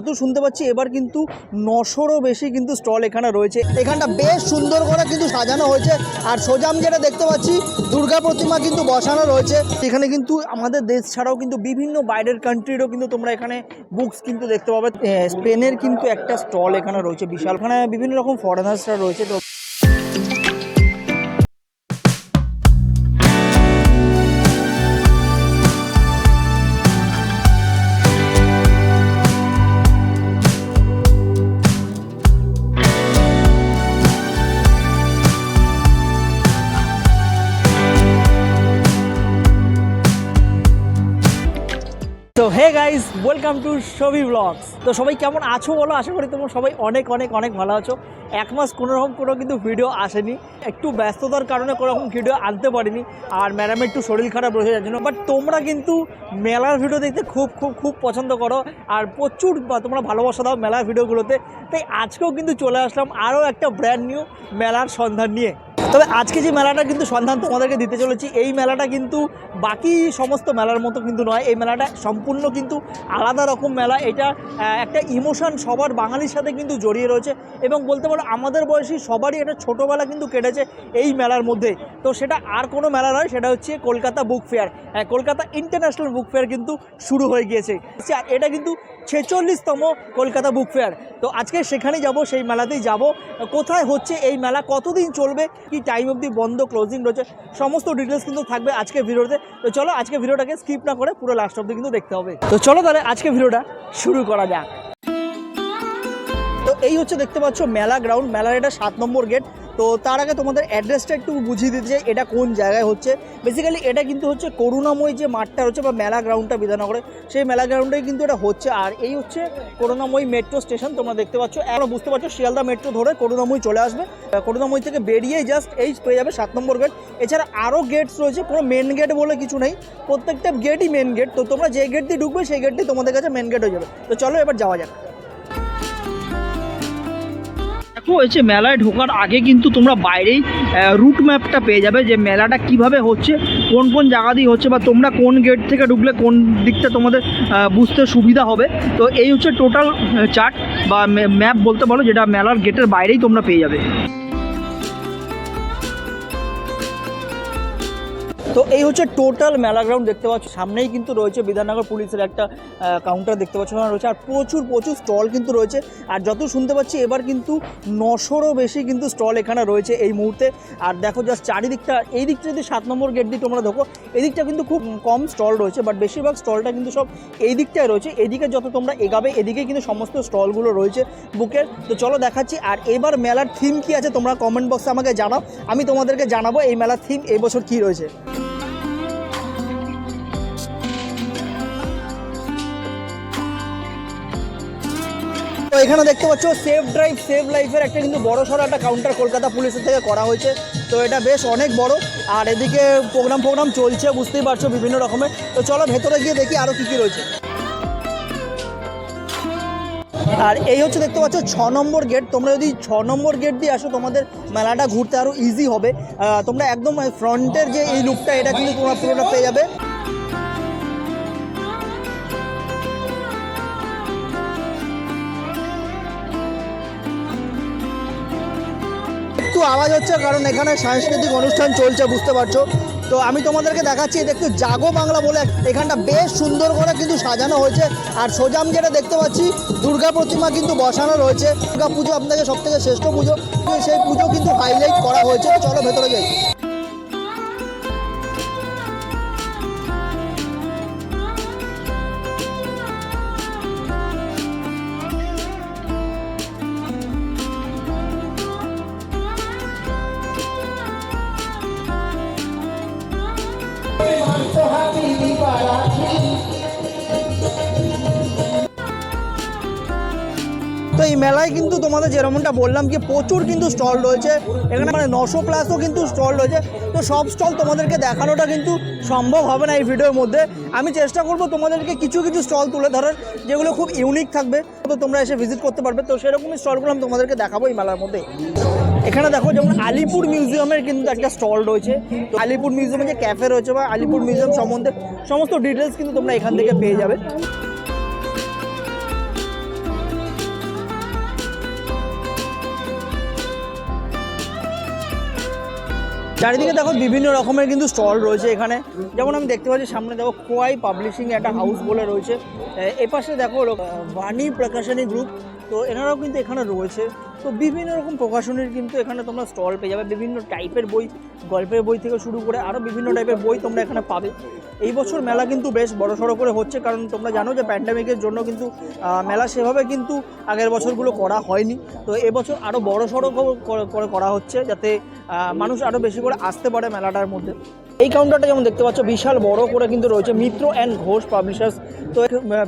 যত শুনতে পাচ্ছি, এবার কিন্তু নশোরও বেশি কিন্তু স্টল এখানে রয়েছে। এখানটা বেশ সুন্দর করে কিন্তু সাজানো হয়েছে, আর সোজাম যেটা দেখতে পাচ্ছি, দুর্গা প্রতিমা কিন্তু বসানো রয়েছে। এখানে কিন্তু আমাদের দেশ ছাড়াও কিন্তু বিভিন্ন বাইরের কান্ট্রিরও কিন্তু তোমরা এখানে বুকস কিন্তু দেখতে পাবে। স্পেনের কিন্তু একটা স্টল এখানে রয়েছে, বিশাল। এখানে বিভিন্ন রকম ফরেনার্সরা রয়েছে তো hey guys welcome to Chhobi vlogs তো সবাই কেমন আছো বলো? আশা করি তোমরা সবাই অনেক অনেক অনেক ভালো আছো। এক মাস কোনো রকম কোনো কিন্তু ভিডিও আসেনি। একটু ব্যস্ততার কারণে কোনো রকম ভিডিও আনতে পারিনি। আর ম্যাডামের একটু শরীর খারাপ রয়েছে, যার জন্য। বাট তোমরা কিন্তু মেলার ভিডিও দেখতে খুব খুব খুব পছন্দ করো। আর প্রচুর তোমরা ভালোবাসা দাও মেলার ভিডিওগুলোতে তাই আজকেও কিন্তু চলে আসলাম আরও একটা ব্র্যান্ড নিউ মেলার সন্ধান নিয়ে। তবে আজকে যে মেলাটা কিন্তু সন্ধান তোমাদেরকে দিতে চলেছি, এই মেলাটা কিন্তু বাকি সমস্ত মেলার মতো কিন্তু নয়। এই মেলাটা সম্পূর্ণ কিন্তু আলাদা রকম মেলা। এটা একটা ইমোশন সবার বাঙালির সাথে কিন্তু জড়িয়ে রয়েছে এবং বলতে পারো আমাদের বয়সী সবারই একটা ছোটোবেলা কিন্তু কেটেছে এই মেলার মধ্যে। তো সেটা আর কোনো মেলা নয়, সেটা হচ্ছে Kolkata book fair. Kolkata international book fair কিন্তু শুরু হয়ে গিয়েছে। আর এটা কিন্তু ছেচল্লিশতম কলকাতা বুক ফেয়ার। তো আজকে সেখানেই যাব, সেই মেলাতেই যাব। কোথায় হচ্ছে এই মেলা, কতদিন চলবে টাইম অবধি বন্ধ ক্লোজিং রয়েছে, সমস্ত ডিটেলস কিন্তু থাকবে আজকে ভিডিওতে। তো চলো আজকে ভিডিওটাকে স্কিপ না করে পুরো লাস্ট অবধি কিন্তু দেখতে হবে। তো চলো তাহলে আজকে ভিডিওটা শুরু করা যাক। তো এই হচ্ছে দেখতে পাচ্ছ মেলা গ্রাউন্ড মেলার এটা সাত নম্বর গেট তো তার আগে তোমাদের অ্যাড্রেসটা একটু বুঝিয়ে দিতে চাই, এটা কোন জায়গায় হচ্ছে? বেসিক্যালি এটা কিন্তু হচ্ছে করুণাময়ী যে মাঠটা রয়েছে বা মেলা গ্রাউন্ডটা বিধাননগরে, সেই মেলা গ্রাউন্ডেই কিন্তু এটা হচ্ছে। আর এই হচ্ছে করুণাময়ী মেট্রো স্টেশন তোমরা দেখতে পাচ্ছ। এখন বুঝতে পারছ, শিয়ালদা মেট্রো ধরে করুণাময়ী চলে আসবে। করুণাময়ী থেকে বেরিয়েই জাস্ট এই পেয়ে যাবে সাত নম্বর গেট এছাড়া আরও গেটস রয়েছে, কোনো মেন গেট বলে কিছু নেই। প্রত্যেকটা গেটই মেন গেট তো তোমরা যে গেট দিয়ে ঢুকবে, সেই গেট দিয়ে তোমাদের কাছে মেন গেট হয়ে যাবে। তো চলো এবার যাওয়া যাক। হয়েছে মেলায় ঢোকার আগে কিন্তু তোমরা বাইরেই রুট ম্যাপটা পেয়ে যাবে যে মেলাটা কীভাবে হচ্ছে, কোন কোন জায়গা দিয়ে হচ্ছে বা তোমরা কোন গেট থেকে ঢুকলে কোন দিকটা তোমাদের বুঝতে সুবিধা হবে। তো এই হচ্ছে টোটাল চার্ট বা ম্যাপ বলতে পারো, যেটা মেলার গেটের বাইরেই তোমরা পেয়ে যাবে। তো এই হচ্ছে টোটাল মেলা গ্রাউন্ড দেখতে পাচ্ছ। সামনেই কিন্তু রয়েছে বিধাননগর পুলিশের একটা কাউন্টার দেখতে পাচ্ছ রয়েছে। আর প্রচুর প্রচুর স্টল কিন্তু রয়েছে। আর যত শুনতে পাচ্ছি এবার কিন্তু নশোরও বেশি কিন্তু স্টল এখানে রয়েছে এই মুহূর্তে। আর দেখো জাস্ট চারিদিকটা এই দিকটা যদি সাত নম্বর গেট দিয়ে তোমরা দেখো এই দিকটা কিন্তু খুব কম স্টল রয়েছে বাট বেশিরভাগ স্টলটা কিন্তু সব এই দিকটায় রয়েছে। এদিকে যত তোমরা এগাবে, এদিকে কিন্তু সমস্ত স্টলগুলো রয়েছে বুকের তো চলো দেখাচ্ছি, আর এবার মেলার থিম কি আছে তোমরা কমেন্ট বক্সে আমাকে জানাও। আমি তোমাদেরকে জানাব এই মেলার থিম এই বছর কী রয়েছে। এখানে দেখতে পাচ্ছ সেফ ড্রাইভ সেভ লাইফের একটা কিন্তু বড় সড়ো একটা কাউন্টার কলকাতা পুলিশের থেকে করা হয়েছে। তো এটা বেশ অনেক বড়। আর এদিকে প্রোগ্রাম প্রোগ্রাম চলছে, বুঝতেই পারছ বিভিন্ন রকমের। তো চলো ভেতরে গিয়ে দেখি আরও কী কী রয়েছে। আর এই হচ্ছে দেখতে পাচ্ছ, ছ নম্বর গেট তোমরা যদি ছ নম্বর গেট দিয়ে আসো, তোমাদের মেলাটা ঘুরতে আরও ইজি হবে। তোমরা একদম ফ্রন্টের যে এই লুকটা এটা কিন্তু তোমরা পুরোটা পেয়ে যাবে। আওয়াজ হচ্ছে, কারণ এখানে সাংস্কৃতিক অনুষ্ঠান চলছে, বুঝতে পারছ? তো আমি তোমাদেরকে দেখাচ্ছি এটা একটু জাগো বাংলা বলে এখানটা বেশ সুন্দর করে কিন্তু সাজানো হয়েছে। আর সোজাম যেটা দেখতে পাচ্ছি, দুর্গা প্রতিমা কিন্তু বসানো রয়েছে। দুর্গা পুজো সব থেকে শ্রেষ্ঠ পুজো। সেই পুজো কিন্তু হাইলাইট করা হয়েছে। চলো ভেতরে যাই। তো এই মেলায় কিন্তু তোমাদের যেরকমটা বললাম কি প্রচুর কিন্তু স্টল রয়েছে। এখানে মানে নশো প্লাসও কিন্তু স্টল রয়েছে। তো সব স্টল তোমাদেরকে দেখানোটা কিন্তু সম্ভব হবে না এই ভিডিওর মধ্যে। আমি চেষ্টা করব তোমাদেরকে কিছু কিছু স্টল তুলে ধরার, যেগুলো খুব ইউনিক থাকবে। তো তোমরা এসে ভিজিট করতে পারবে। তো সেরকমই স্টলগুলো আমি তোমাদেরকে দেখাবো এই মেলার মধ্যে। এখানে দেখো যেমন আলিপুর মিউজিয়ামের কিন্তু একটা স্টল রয়েছে। তো আলিপুর মিউজিয়ামে যে ক্যাফে রয়েছে বা আলিপুর মিউজিয়াম সম্বন্ধে সমস্ত ডিটেলস কিন্তু তোমরা এখান থেকে পেয়ে যাবে। চারিদিকে দেখো বিভিন্ন রকমের কিন্তু স্টল রয়েছে এখানে। যেমন আমি দেখতে পাচ্ছি সামনে দেখো কোয়াই পাবলিশিং একটা হাউস বলে রয়েছে। এপাশে দেখো বাণী প্রকাশনী গ্রুপ। তো এনারাও কিন্তু এখানে রয়েছে। তো বিভিন্ন রকম প্রকাশনীর কিন্তু এখানে তোমরা স্টল পেয়ে যাবে। বিভিন্ন টাইপের বই, গল্পের বই থেকে শুরু করে আরও বিভিন্ন টাইপের বই তোমরা এখানে পাবে। এই বছর মেলা কিন্তু বেশ বড় সড়ো করে হচ্ছে, কারণ তোমরা জানো যে প্যান্ডামিকের জন্য কিন্তু মেলা সেভাবে কিন্তু আগের বছরগুলো করা হয়নি। তো এবছর আরও বড় সড়ো করে- করে করা হচ্ছে, যাতে মানুষ আরও বেশি করে আসতে পারে মেলাটার মধ্যে। এই কাউন্টারটা যেমন দেখতে পাচ্ছ, বিশাল বড় করে কিন্তু রয়েছে মিত্র অ্যান্ড ঘোষ পাবলিশার্স তো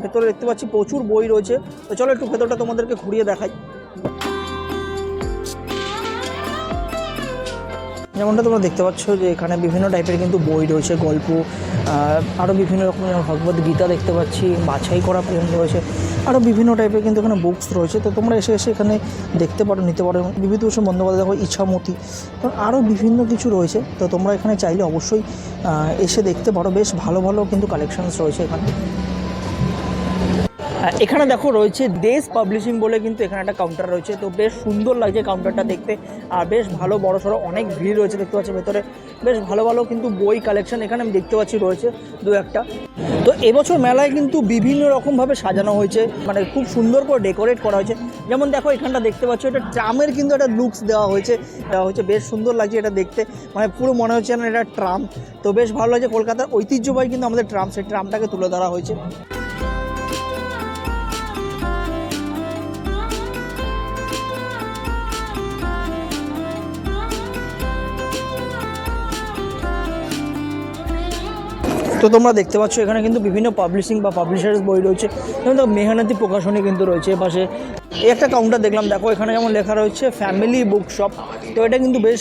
ভেতরে দেখতে পাচ্ছি প্রচুর বই রয়েছে। তো চলো একটু ভেতরটা তোমাদেরকে ঘুরিয়ে দেখাই। যেমনটা তোমরা দেখতে পাচ্ছ যে এখানে বিভিন্ন টাইপের কিন্তু বই রয়েছে, গল্প আরও বিভিন্ন রকমের ভগবত গীতা দেখতে পাচ্ছি, বাছাই করা প্রেম রয়েছে। আরও বিভিন্ন টাইপের কিন্তু এখানে বুকস রয়েছে। তো তোমরা এসে এসে এখানে দেখতে পারো, নিতে পারো এবং বিভূতিভূষণ বন্দ্যোপাধ্যায় দেখো ইচ্ছামতি তো আরও বিভিন্ন কিছু রয়েছে। তো তোমরা এখানে চাইলে অবশ্যই এসে দেখতে পারো। বেশ ভালো ভালো কিন্তু কালেকশানস রয়েছে এখানে। এখানে দেখো রয়েছে দেশ পাবলিশিং বলে কিন্তু এখানে একটা কাউন্টার রয়েছে। তো বেশ সুন্দর লাগছে কাউন্টারটা দেখতে। আর বেশ ভালো বড় সড়ো অনেক ভিড় রয়েছে, দেখতে পাচ্ছি ভেতরে। বেশ ভালো ভালো কিন্তু বই কালেকশন এখানে আমি দেখতে পাচ্ছি রয়েছে দু একটা। তো এবছর মেলায় কিন্তু বিভিন্ন রকমভাবে সাজানো হয়েছে। মানে খুব সুন্দর করে ডেকোরেট করা হয়েছে। যেমন দেখো এখানটা দেখতে পাচ্ছ, এটা ট্রামের কিন্তু একটা লুকস দেওয়া হয়েছে। দেওয়া হয়েছে, বেশ সুন্দর লাগছে এটা দেখতে। মানে পুরো মনে হচ্ছে যেন এটা ট্রাম। তো বেশ ভালো লাগছে, কলকাতার ঐতিহ্যবাহী কিন্তু আমাদের ট্রাম, সেই ট্রামটাকে তুলে ধরা হয়েছে। তো তোমরা দেখতে পাচ্ছ, এখানে কিন্তু বিভিন্ন পাবলিশিং বা পাবলিশার্স বই রয়েছে। যেমন মেহনতি প্রকাশনী কিন্তু রয়েছে পাশে একটা কাউন্টার দেখলাম। দেখো, এখানে যেমন লেখা রয়েছে ফ্যামিলি বুক শপ তো এটা কিন্তু বেশ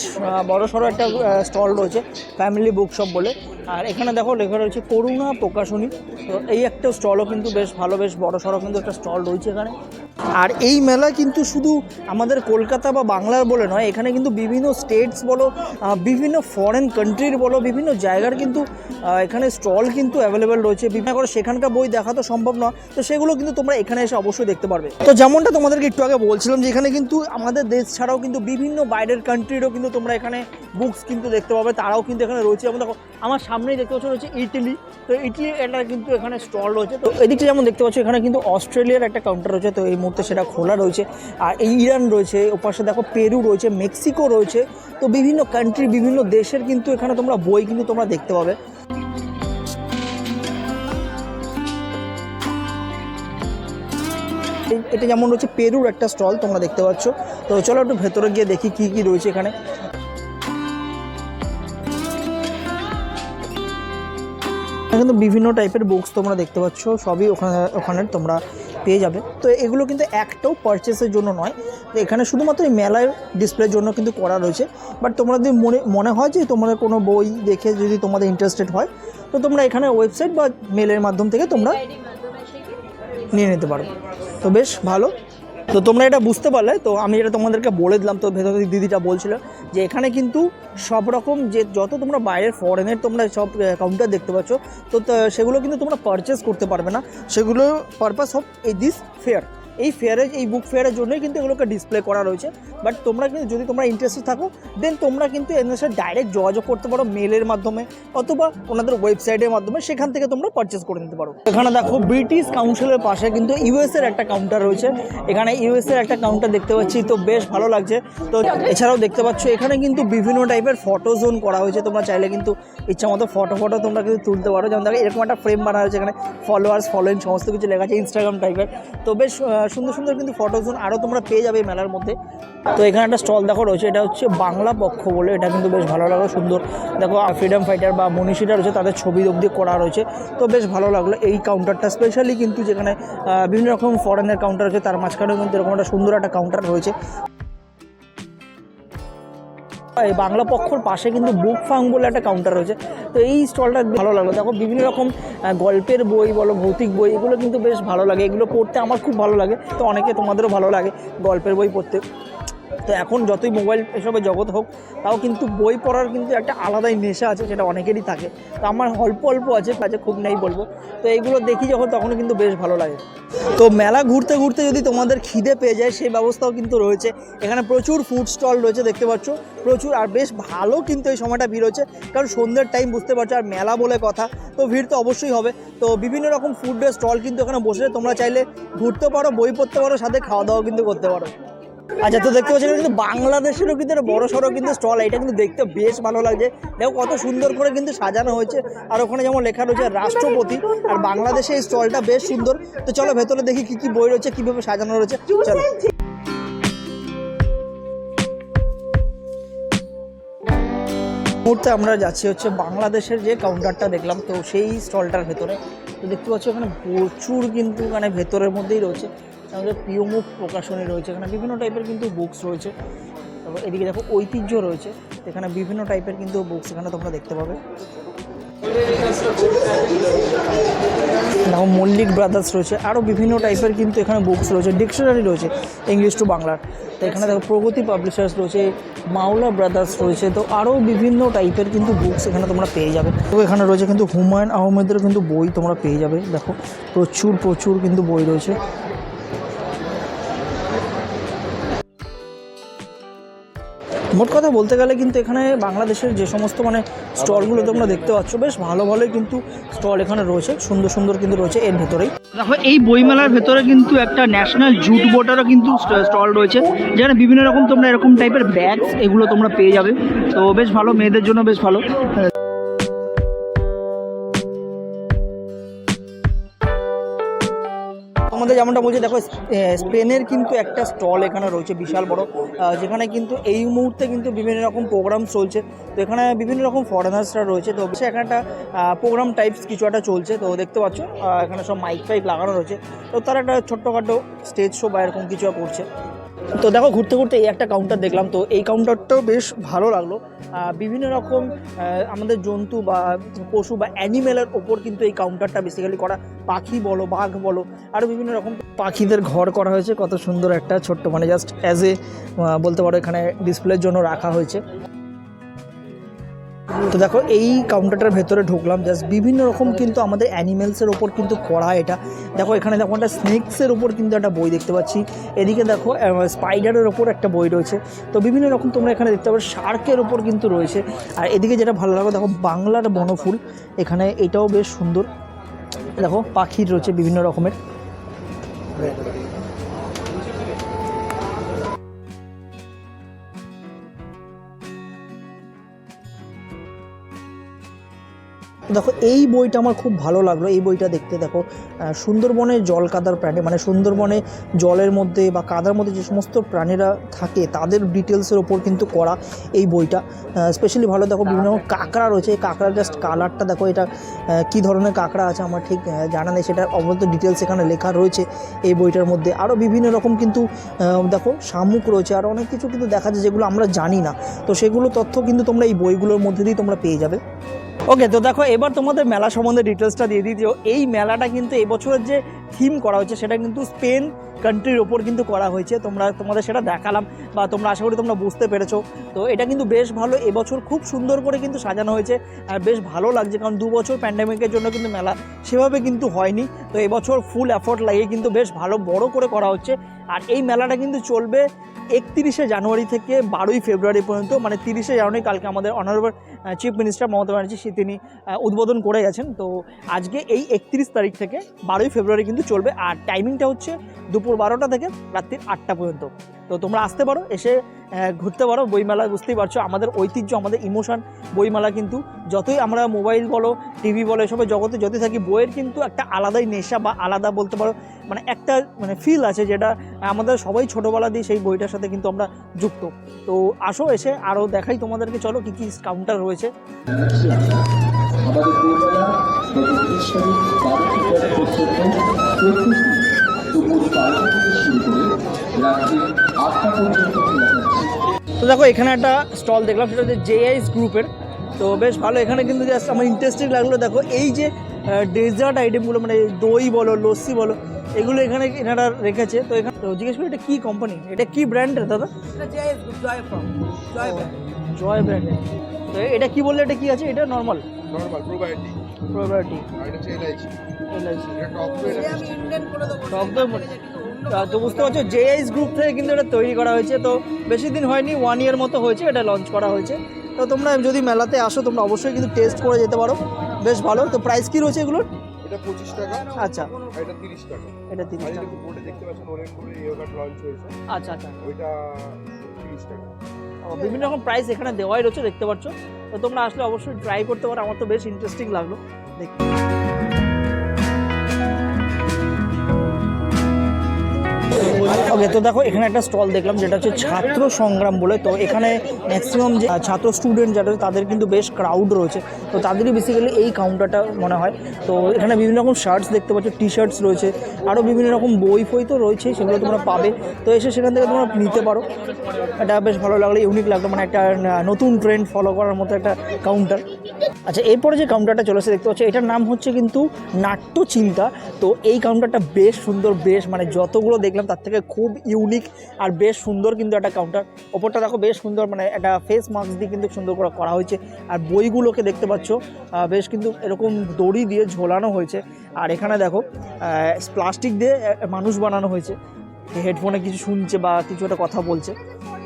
বড় সড়ো একটা স্টল রয়েছে ফ্যামিলি বুক শপ বলে। আর এখানে দেখো, লেখা রয়েছে, করুণা প্রকাশনী। তো এই একটা স্টলও কিন্তু বেশ ভালো, বেশ বড় সড়ো কিন্তু একটা স্টল রয়েছে এখানে। আর এই মেলা কিন্তু শুধু আমাদের কলকাতা বা বাংলার বলে নয়, এখানে কিন্তু বিভিন্ন স্টেটস বলো বিভিন্ন ফরেন কান্ট্রির বলো, বিভিন্ন জায়গার কিন্তু এখানে স্টল কিন্তু অ্যাভেলেবেল রয়েছে। বিভিন্ন করে সেখানকার বই দেখা তো সম্ভব নয়, তো সেগুলো কিন্তু তোমরা এখানে এসে অবশ্যই দেখতে পারবে। তো যেমনটা তোমাদেরকে একটু আগে বলছিলাম যে এখানে কিন্তু আমাদের দেশ ছাড়াও কিন্তু বিভিন্ন বাইরের কান্ট্রিরও কিন্তু তোমরা এখানে বুকস কিন্তু দেখতে পাবে। তারাও কিন্তু এখানে রয়েছে। এবং দেখো, আমার সামনেই দেখতে পাচ্ছ রয়েছে ইটালি তো ইটালি এটা কিন্তু এখানে স্টল রয়েছে। তো এদিকে যেমন দেখতে পাচ্ছ, এখানে কিন্তু অস্ট্রেলিয়ার একটা কাউন্টার রয়েছে। তো এই মুহূর্তে সেটা খোলা রয়েছে। আর এই ইরান রয়েছে, ওপাশে দেখো পেরু রয়েছে মেক্সিকো রয়েছে। তো বিভিন্ন কান্ট্রি বিভিন্ন দেশের কিন্তু এখানে তোমরা বই কিন্তু তোমরা দেখতে পাবে। এটা যেমন রয়েছে পেরুর একটা স্টল তোমরা দেখতে পাচ্ছ। তো চলো একটু ভেতরে গিয়ে দেখি কি কি রয়েছে এখানে। কিন্তু বিভিন্ন টাইপের বুকস তোমরা দেখতে পাচ্ছ সবই ওখানে ওখানে তোমরা পেয়ে যাবে। তো এগুলো কিন্তু একটাও পারচেসের জন্য নয়। তো এখানে শুধুমাত্র এই মেলায় ডিসপ্লের জন্য কিন্তু করা রয়েছে। বাট তোমরা যদি মনে মনে হয় যে তোমাদের কোনো বই দেখে যদি তোমাদের ইন্টারেস্টেড হয় তো তোমরা এখানে ওয়েবসাইট বা মেলের মাধ্যম থেকে তোমরা নিয়ে নিতে পারো। তো বেশ ভালো। তো তোমরা এটা বুঝতে পারলে, তো আমি এটা তোমাদেরকে বলে দিলাম, তো ভেতর দিদিটা বলছিল যে এখানে কিন্তু সব রকম যে যত তোমরা বাইরের ফরেনের তোমরা সব কাউন্টার দেখতে পাচ্ছ, তো সেগুলো কিন্তু তোমরা পারচেস করতে পারবে না। সেগুলো পারপাস অফ এই দিস ফেয়ার এই ফেয়ারে এই বুক ফেয়ারের জন্যই কিন্তু এগুলোকে ডিসপ্লে করা রয়েছে। বাট তোমরা কিন্তু, যদি তোমরা ইন্টারেস্টেড থাকো দেন তোমরা কিন্তু এদের সাথে ডাইরেক্ট যোগাযোগ করতে পারো মেলের মাধ্যমে অথবা ওনাদের ওয়েবসাইটের মাধ্যমে, সেখান থেকে তোমরা পারচেস করে নিতে পারো। এখানে দেখো ব্রিটিশ কাউন্সিলের পাশে কিন্তু ইউএসের একটা কাউন্টার রয়েছে। এখানে ইউএসের একটা কাউন্টার দেখতে পাচ্ছি, তো বেশ ভালো লাগছে। তো এছাড়াও দেখতে পাচ্ছ, এখানে কিন্তু বিভিন্ন টাইপের ফটো জোন করা হয়েছে। তোমরা চাইলে কিন্তু ইচ্ছা মতো ফটো ফটো তোমরা কিন্তু তুলতে পারো। যেমন দেখো, এরকম একটা ফ্রেম বানা হয়েছে এখানে। ফলোয়ার্স ফলোইং সমস্ত কিছু লেখা আছে ইনস্টাগ্রাম টাইপের তো বেশ সুন্দর সুন্দর কিন্তু ফটো জোন আরও তোমরা পেয়ে যাবে মেলার মধ্যে। তো এখানে একটা স্টল দেখো, রয়েছে, এটা হচ্ছে বাংলা পক্ষ বলে, এটা কিন্তু বেশ ভালো লাগল, সুন্দর। দেখো ফ্রিডম ফাইটার বা মনীষীরা রয়েছে, তাদের ছবি অবধি করা রয়েছে, তো বেশ ভালো লাগল এই কাউন্টারটা স্পেশালি কিন্তু যেখানে বিভিন্ন রকম ফরেনের কাউন্টার রয়েছে তার মাঝখানেও কিন্তু এরকম একটা সুন্দর একটা কাউন্টার রয়েছে। এই বাংলা পক্ষর পাশে কিন্তু বুক ফাং বলে একটা কাউন্টার রয়েছে। তো এই স্টলটা ভালো লাগল। দেখো বিভিন্ন রকম গল্পের বই বলো, ভৌতিক বই, এগুলো কিন্তু বেশ ভালো লাগে। এগুলো পড়তে আমার খুব ভালো লাগে। তো অনেকে তোমাদেরও ভালো লাগে গল্পের বই পড়তে। তো এখন যতই মোবাইল এসবের জগৎ হোক, তাও কিন্তু বই পড়ার কিন্তু একটা আলাদাই নেশা আছে, সেটা অনেকেরই থাকে। তো আমার অল্প অল্প আছে কাছে খুব নেই বলব। তো এইগুলো দেখি যখন তখন কিন্তু বেশ ভালো লাগে। তো মেলা ঘুরতে ঘুরতে যদি তোমাদের খিদে পেয়ে যায়, সেই ব্যবস্থাও কিন্তু রয়েছে। এখানে প্রচুর ফুড স্টল রয়েছে, দেখতে পাচ্ছ। প্রচুর, আর বেশ ভালো কিন্তু এই সময়টা ভিড় হচ্ছে। কারণ সন্ধ্যের টাইম বুঝতে পারছ, আর মেলা বলে কথা। তো ভিড় তো অবশ্যই হবে। তো বিভিন্ন রকম ফুডের স্টল কিন্তু এখানে বসে, তোমরা চাইলে ঘুরতে পারো, বই পড়তে পারো, সাথে খাওয়া দাওয়া কিন্তু করতে পারো। আচ্ছা তো দেখতে পাচ্ছি কিন্তু বাংলাদেশেরও কিন্তু একটা বড় সড়ো কিন্তু স্টল, এটা কিন্তু দেখতে বেশ ভালো লাগছে। দেখো, কত সুন্দর করে কিন্তু সাজানো হয়েছে। আর ওখানে যেমন লেখা রয়েছে, রাষ্ট্রপতি আর বাংলাদেশে এই স্টলটা বেশ সুন্দর। তো চলো, ভেতরে দেখি কি কি বই রয়েছে, কীভাবে সাজানো রয়েছে। চলো। মুহূর্তে আমরা যাচ্ছি হচ্ছে বাংলাদেশের যে কাউন্টারটা দেখলাম, তো সেই স্টলটার ভেতরে। তো দেখতে পাচ্ছ, ওখানে প্রচুর কিন্তু মানে ভেতরের মধ্যেই রয়েছে। আমাদের প্রিয়মুখ প্রকাশনী রয়েছে। এখানে বিভিন্ন টাইপের কিন্তু বুকস রয়েছে। তারপর এদিকে দেখো, ঐতিহ্য রয়েছে। এখানে বিভিন্ন টাইপের কিন্তু বুকস এখানে তোমরা দেখতে পাবে। দেখো, মল্লিক ব্রাদার্স রয়েছে। আরও বিভিন্ন টাইপের কিন্তু এখানে বুকস রয়েছে। ডিকশনারি রয়েছে ইংলিশ টু বাংলার। তো এখানে দেখো, প্রগতি পাবলিশার্স রয়েছে, মাওলা ব্রাদার্স রয়েছে। তো আরও বিভিন্ন টাইপের কিন্তু বুকস এখানে তোমরা পেয়ে যাবে। তো এখানে রয়েছে কিন্তু হুমায়ুন আহমেদের কিন্তু বই তোমরা পেয়ে যাবে। দেখো, প্রচুর প্রচুর কিন্তু বই রয়েছে। মোট কথা বলতে গেলে কিন্তু এখানে বাংলাদেশের যে সমস্ত মানে স্টলগুলো তোমরা দেখতে পাচ্ছ, বেশ ভালো ভালোই কিন্তু স্টল এখানে রয়েছে, সুন্দর সুন্দর কিন্তু রয়েছে এর ভেতরেই। দেখো, এই বইমেলার ভেতরে কিন্তু একটা ন্যাশনাল জুট বোর্ডেরও কিন্তু স্টল রয়েছে, যেখানে বিভিন্ন রকম তোমরা এরকম টাইপের ব্যাগস এগুলো তোমরা পেয়ে যাবে। তো বেশ ভালো, মেয়েদের জন্য বেশ ভালো। যেমনটা বলছে, দেখো স্পেনের কিন্তু একটা স্টল এখানে রয়েছে, বিশাল বড় যেখানে কিন্তু এই মুহূর্তে কিন্তু বিভিন্ন রকম প্রোগ্রাম চলছে। তো এখানে বিভিন্ন রকম ফরেনার্সরা রয়েছে, তো এখানে একটা প্রোগ্রাম টাইপস কিছু একটা চলছে, তো দেখতে পাচ্ছ এখানে সব মাইক ফাইক লাগানো রয়েছে। তো তারা একটা ছোট্টখাটো স্টেজ শো বা এরকম কিছু করছে। তো দেখো, ঘুরতে ঘুরতে এই একটা কাউন্টার দেখলাম, তো এই কাউন্টারটাও বেশ ভালো লাগল। বিভিন্ন রকম আমাদের জন্তু বা পশু বা অ্যানিমেলের ওপর কিন্তু এই কাউন্টারটা বেসিক্যালি করা। পাখি বলো, বাঘ বলো আরও বিভিন্ন রকম পাখিদের ঘর করা হয়েছে। কত সুন্দর একটা ছোট্ট মানে জাস্ট অ্যাজ এ বলতে পারো এখানে ডিসপ্লের জন্য রাখা হয়েছে। তো দেখো, এই কাউন্টারটার ভেতরে ঢুকলাম। জাস্ট বিভিন্ন রকম কিন্তু আমাদের অ্যানিমেলসের ওপর কিন্তু করা এটা। দেখো, এখানে দেখো, একটা স্নেকসের ওপর কিন্তু একটা বই দেখতে পাচ্ছি। এদিকে দেখো স্পাইডারের ওপর একটা বই রয়েছে। তো বিভিন্ন রকম তোমরা এখানে দেখতে পাবে শার্কের ওপর কিন্তু রয়েছে। আর এদিকে যেটা ভালো লাগবে দেখো, বাংলার বনফুল। এখানে এটাও বেশ সুন্দর। দেখো, পাখির রয়েছে বিভিন্ন রকমের। দেখো এই বইটা আমার খুব ভালো লাগল। এই বইটা দেখতে দেখো সুন্দরবনে জল কাদার প্রাণী মানে সুন্দরবনে জলের মধ্যে বা কাদার মধ্যে যে সমস্ত প্রাণীরা থাকে তাদের ডিটেলসের ওপর কিন্তু করা এই বইটা। স্পেশালি ভালো দেখো বিভিন্ন রকম কাঁকড়া রয়েছে এই কাঁকড়ার জাস্ট কালারটা দেখো এটা কী ধরনের কাঁকড়া আছে আমার ঠিক জানা নেই সেটা অবশ্য ডিটেলস এখানে লেখা রয়েছে এই বইটার মধ্যে। আরও বিভিন্ন রকম কিন্তু দেখো শামুক রয়েছে আর অনেক কিছু কিন্তু দেখা যায় যেগুলো আমরা জানি না। তো সেগুলো তথ্য কিন্তু তোমরা এই বইগুলোর মধ্যে দিয়েই তোমরা পেয়ে যাবে। ওকে তো দেখো, এবার তোমাদের মেলা সম্বন্ধে ডিটেলসটা দিয়ে দিই এই মেলাটা কিন্তু এবছরের যে থিম করা হয়েছে, সেটা কিন্তু স্পেন কান্ট্রির ওপর কিন্তু করা হয়েছে। তোমরা, তোমাদের সেটা দেখালাম বা তোমরা আশা করি তোমরা বুঝতে পেরেছ। তো এটা কিন্তু বেশ ভালো এবছর খুব সুন্দর করে কিন্তু সাজানো হয়েছে আর বেশ ভালো লাগছে, কারণ দু বছর প্যান্ডামিকের জন্য কিন্তু মেলা সেভাবে কিন্তু হয়নি। তো এবছর ফুল এফোর্ট লাগিয়ে কিন্তু বেশ ভালো, বড় করে করা হচ্ছে। আর এই মেলাটা কিন্তু চলবে একত্রিশে জানুয়ারি থেকে বারোই ফেব্রুয়ারি পর্যন্ত মানে তিরিশে জানুয়ারি কালকে আমাদের honourable chief minister Mamata Banerjee, সে তিনি উদ্বোধন করে গেছেন। তো আজকে এই একত্রিশ তারিখ থেকে বারোই ফেব্রুয়ারি কিন্তু চলবে। আর টাইমিংটা হচ্ছে দুপুর বারোটা থেকে রাত্রির আটটা পর্যন্ত। তো তোমরা আসতে পারো, এসে ঘুরতে পারো, বইমেলা, বুঝতেই পারছ, আমাদের ঐতিহ্য, আমাদের ইমোশন বইমেলা কিন্তু যতই আমরা মোবাইল বলো টিভি বলো এসবের জগতে যতই থাকি, বইয়ের কিন্তু একটা আলাদাই নেশা বা আলাদা বলতে পারো মানে একটা মানে ফিল আছে যেটা আমাদের সবাই ছোটোবেলা দিয়ে সেই বইটার সাথে কিন্তু আমরা যুক্ত। তো আসো, এসে আরও দেখাই তোমাদেরকে, চলো কী কী কাউন্টার রয়েছে। আটটা পর্যন্ত তো দেখো এখানে একটা স্টল দেখলাম সেটা হচ্ছে জেআইস গ্রুপের তো বেশ ভালো এখানে কিন্তু জাস্ট আমার ইন্টারেস্টিং লাগল। দেখো এই যে ডেজার্ট আইটেমগুলো মানে দই বলো লস্যি বলো এগুলো এখানে এনারা রেখেছে। তো এখানে তো জিজ্ঞেস করি এটা কি কোম্পানি এটা কি ব্র্যান্ডের দাদা? জয় জয় ব্র্যান্ড তো এটা কি বললে এটা কি আছে? এটা নর্মাল নর্মাল প্রোবায়োটিক প্রোবায়োটিক আর এটা হচ্ছে এলআইসি এলআইসি এটা টপ টু এটা আমি তো বুঝতে পারছ জেআইএস গ্রুপ থেকে কিন্তু এটা তৈরি করা হয়েছে। তো বেশি দিন হয়নি ওয়ান ইয়ার মতো হয়েছে এটা লঞ্চ করা হয়েছে। তো তোমরা যদি মেলাতে আসো তোমরা অবশ্যই কিন্তু টেস্ট করে যেতে পারো। বেশ ভালো তো প্রাইস কী রয়েছে এগুলোর? এটা পঁচিশ টাকা। আচ্ছা। এটা তিরিশ টাকা। এটা তিরিশ টাকা। বোর্ডে দেখতে পাচ্ছেন ইয়োগাট লঞ্চ হয়েছে। আচ্ছা আচ্ছা। ওইটা তিরিশ টাকা। বিভিন্ন রকম প্রাইস এখানে দেওয়াই রয়েছে দেখতে পাচ্ছ। তো তোমরা আসলে অবশ্যই ট্রাই করতে পারো আমার তো বেশ ইন্টারেস্টিং লাগল। দেখতে। ওকে তো দেখো এখানে একটা স্টল দেখলাম যেটা হচ্ছে ছাত্র সংগ্রাম বলে। তো এখানে ম্যাক্সিমাম যে ছাত্র স্টুডেন্ট যারা রয়েছে, তাদের কিন্তু বেশ ক্রাউড রয়েছে। তো তাদেরই বেসিক্যালি এই কাউন্টারটা মনে হয়। তো এখানে বিভিন্ন রকম শার্টস দেখতে পাচ্ছ টি শার্টস রয়েছে। আরও বিভিন্ন রকম বই ফই তো রয়েছেই সেগুলো তোমরা পাবে। তো এসে সেখান থেকে তোমরা নিতে পারো। এটা বেশ ভালো লাগল ইউনিক লাগল মানে একটা নতুন ট্রেন্ড ফলো করার মতো একটা কাউন্টার আচ্ছা এরপরে যে কাউন্টারটা চলেছে দেখতে পাচ্ছ, এটার নাম হচ্ছে কিন্তু নাট্য চিন্তা। তো এই কাউন্টারটা বেশ সুন্দর, বেশ মানে যতগুলো দেখলাম, তার থেকে খুব ইউনিক আর বেশ সুন্দর কিন্তু একটা কাউন্টার ওপরটা দেখো, বেশ সুন্দর মানে একটা ফেস মাস্ক দিয়ে কিন্তু সুন্দর করে করা হয়েছে। আর বইগুলোকে দেখতে পাচ্ছ বেশ কিন্তু এরকম দড়ি দিয়ে ঝোলানো হয়েছে। আর এখানে দেখো প্লাস্টিক দিয়ে মানুষ বানানো হয়েছে। হেডফোনে কিছু শুনছে বা কিছু একটা কথা বলছে।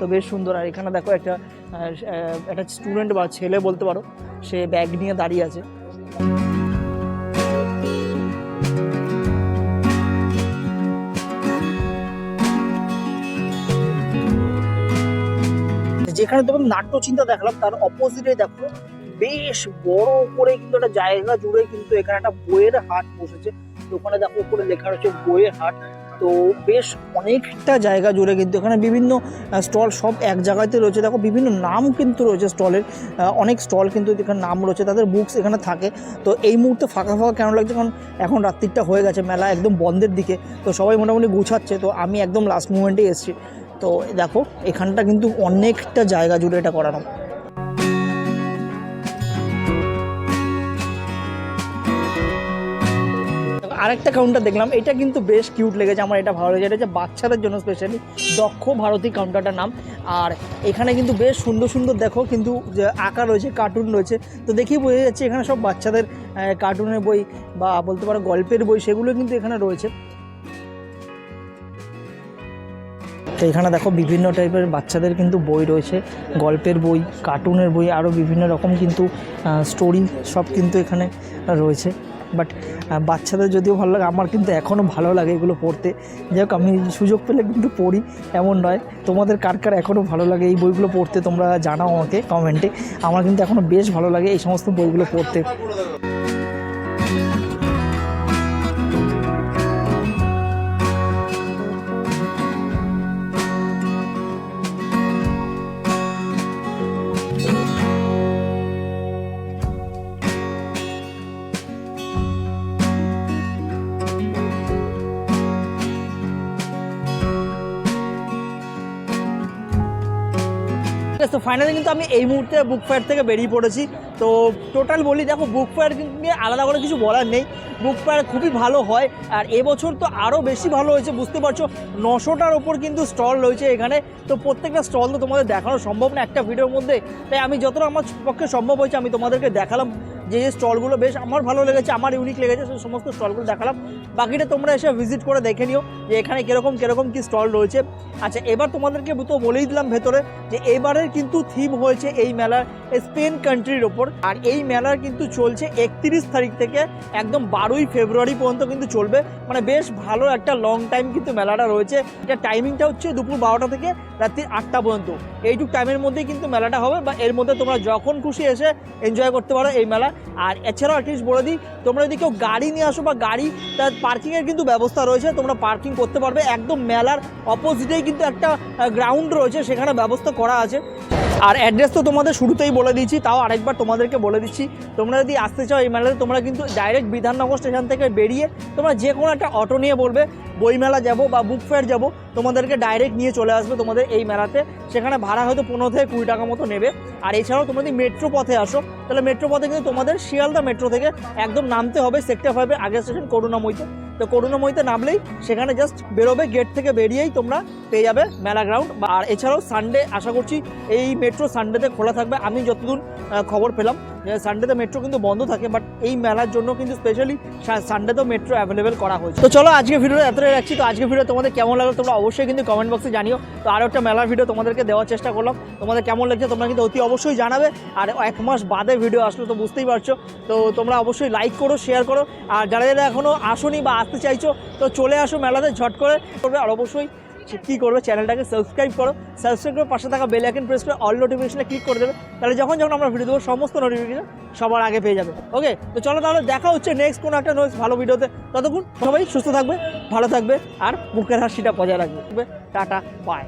তো বেশ সুন্দর। আর এখানে দেখো একটা একটা স্টুডেন্ট বা ছেলে বলতে পারো, সে ব্যাগ নিয়ে দাঁড়িয়ে আছে। যেখানে তোমার নাট্য চিন্তা দেখলাম, তার অপোজিটে দেখো, বেশ বড় করে কিন্তু একটা জায়গা জুড়ে কিন্তু এখানে একটা বইয়ের হাট বসেছে। ওখানে দেখো উপরে লেখা রয়েছে বইয়ের হাট। তো বেশ অনেকটা জায়গা জুড়ে কিন্তু এখানে বিভিন্ন স্টল সব এক জায়গাতে রয়েছে। দেখো বিভিন্ন নাম কিন্তু রয়েছে স্টলের অনেক স্টল কিন্তু এখানে নাম রয়েছে, তাদের বুকস এখানে থাকে। তো এই মুহূর্তে ফাঁকা ফাঁকা কেন লাগছে? কারণ এখন রাত্রিটা হয়ে গেছে, মেলা একদম বন্ধের দিকে। তো সবাই মোটামুটি গুছাচ্ছে, তো আমি একদম লাস্ট মুমেন্টে এসেছি। তো দেখো, এখানটা কিন্তু অনেকটা জায়গা জুড়ে এটা করানো। আরেকটা কাউন্টার দেখলাম, এটা কিন্তু বেশ কিউট লেগেছে, আমার এটা ভালো লেগেছে। এটা হচ্ছে বাচ্চাদের জন্য স্পেশালি দক্ষ ভারতী কাউন্টারটার নাম। আর এখানে কিন্তু বেশ সুন্দর সুন্দর দেখো, কিন্তু আঁকা রয়েছে কার্টুন রয়েছে। তো দেখি বোঝা যাচ্ছে এখানে সব বাচ্চাদের কার্টুনের বই বা বলতে পারো গল্পের বই সেগুলো কিন্তু এখানে রয়েছে। তো এখানে দেখো বিভিন্ন টাইপের বাচ্চাদের কিন্তু বই রয়েছে, গল্পের বই কার্টুনের বই আরও বিভিন্ন রকম কিন্তু স্টোরি সব কিন্তু এখানে রয়েছে। বাট বাচ্চাদের যদিও ভালো লাগে, আমার কিন্তু এখনও ভালো লাগে এগুলো পড়তে। যাই হোক, আমি সুযোগ পেলে কিন্তু পড়ি, এমন নয়। তোমাদের কার কার এখনও ভালো লাগে এই বইগুলো পড়তে, তোমরা জানাও আমাকে কমেন্টে আমার কিন্তু এখনও বেশ ভালো লাগে এই সমস্ত বইগুলো পড়তে। তো ফাইনালি কিন্তু আমি এই মুহূর্তে বুক ফায়ার থেকে বেরিয়ে পড়েছি। তো টোটাল বলি, দেখো বুক ফায়ার কিন্তু নিয়ে আলাদা করে কিছু বলার নেই। বুক ফায়ার খুবই ভালো হয়, আর এবছর তো আরও বেশি ভালো হয়েছে, বুঝতে পারছ? নশোটার ওপর কিন্তু স্টল রয়েছে এখানে। তো প্রত্যেকটা স্টল তো তোমাদের দেখানো সম্ভব না একটা ভিডিওর মধ্যে। তাই আমি যতটা আমার পক্ষে সম্ভব হয়েছে, আমি তোমাদেরকে দেখালাম। যে যে স্টলগুলো বেশ আমার ভালো লেগেছে, আমার ইউনিক লেগেছে, সেই সমস্ত স্টলগুলো দেখালাম। বাকিটা তোমরা এসে ভিজিট করে দেখে নিও যে এখানে কীরকম কীরকম কী স্টল রয়েছে। আচ্ছা এবার তোমাদেরকে তো বলেই দিলাম ভেতরে যে এবারের কিন্তু থিম হয়েছে এই মেলার স্পেন কান্ট্রির ওপর। আর এই মেলার কিন্তু চলছে একত্রিশ তারিখ থেকে একদম বারোই ফেব্রুয়ারি পর্যন্ত কিন্তু চলবে। মানে বেশ ভালো একটা লং টাইম কিন্তু মেলাটা রয়েছে। এটা টাইমিংটা হচ্ছে দুপুর বারোটা থেকে রাত্রি আটটা পর্যন্ত। এইটুক টাইমের মধ্যেই কিন্তু মেলাটা হবে বা এর মধ্যে তোমরা যখন খুশি এসে এনজয় করতে পারো এই মেলা। আর এছাড়াও অ্যাটলিস্ট বলে দিই, তোমরা যদি কেউ গাড়ি নিয়ে আসো বা গাড়ি, তার পার্কিংয়ের কিন্তু ব্যবস্থা রয়েছে, তোমরা পার্কিং করতে পারবে। একদম মেলার অপোজিটেই কিন্তু একটা গ্রাউন্ড রয়েছে, সেখানে ব্যবস্থা করা আছে। আর অ্যাড্রেস তো তোমাদের শুরুতেই বলে দিচ্ছি তাও আরেকবার তোমাদেরকে বলে দিচ্ছি। তোমরা যদি আসতে চাও এই মেলাতে, তোমরা কিন্তু ডাইরেক্ট বিধাননগর স্টেশন থেকে বেরিয়ে তোমরা যে কোনো একটা অটো নিয়ে বলবে, বইমেলা যাব বা বুক ফেয়ার যাব, তোমাদেরকে ডাইরেক্ট নিয়ে চলে আসবে তোমাদের এই মেলাতে। সেখানে ভাড়া হয়তো পনেরো থেকে কুড়ি টাকা মতো নেবে। আর এছাড়াও তোমরা যদি মেট্রো পথে আসো, তাহলে মেট্রো পথে কিন্তু তোমাদের শিয়ালদা মেট্রো থেকে একদম নামতে হবে সেক্টর ফাইভের আগের স্টেশন করুণাময়ীতে। তো করুণাময়ীতে নামলেই সেখানে জাস্ট বেরোবে গেট থেকে বেরিয়েই তোমরা পেয়ে যাবে মেলা গ্রাউন্ড আর এছাড়াও সানডে আশা করছি এই মেট্রো সানডেতে খোলা থাকবে। আমি যতদূর খবর পেলাম সানডেতে মেট্রো কিন্তু বন্ধ থাকে বাট এই মেলার জন্য কিন্তু স্পেশালি সানডেতেও মেট্রো অ্যাভেলেবেল করা হয়েছে। তো চলো, আজকে ভিডিওটা এতটাই রাখছি। তো আজকে ভিডিও তোমাদের কেমন লাগল তোমরা অবশ্যই কিন্তু কমেন্ট বক্সে জানিও। তো আরও একটা মেলার ভিডিও তোমাদেরকে দেওয়ার চেষ্টা করলাম। তোমাদের কেমন লাগছে তোমরা কিন্তু অতি অবশ্যই জানাবে। আর এক মাস বাদে ভিডিও আসলো, তো বুঝতেই পারছ। তো তোমরা অবশ্যই লাইক করো শেয়ার করো। আর যারা যারা এখনও আসোনি বা আসতে চাইছো, তো চলে আসো মেলাতে ঝট করে। করবে আর অবশ্যই কী করবে? চ্যানেলটাকে সাবস্ক্রাইব করো সাবস্ক্রাইব করে পাশে থাকা বেল আইকন প্রেস করে অল নোটিফিকেশনে ক্লিক করে দেবে। তাহলে যখন যখন আমরা ভিডিও দেবো, সমস্ত নোটিফিকেশন সবার আগে পেয়ে যাবে। ওকে তো চলো তাহলে দেখা হচ্ছে নেক্সট কোনো একটা নোজ ভালো ভিডিওতে ততক্ষণ সবাই সুস্থ থাকবে, ভালো থাকবে, আর মুখের হাসিটা বজায় রাখবে। Tata bye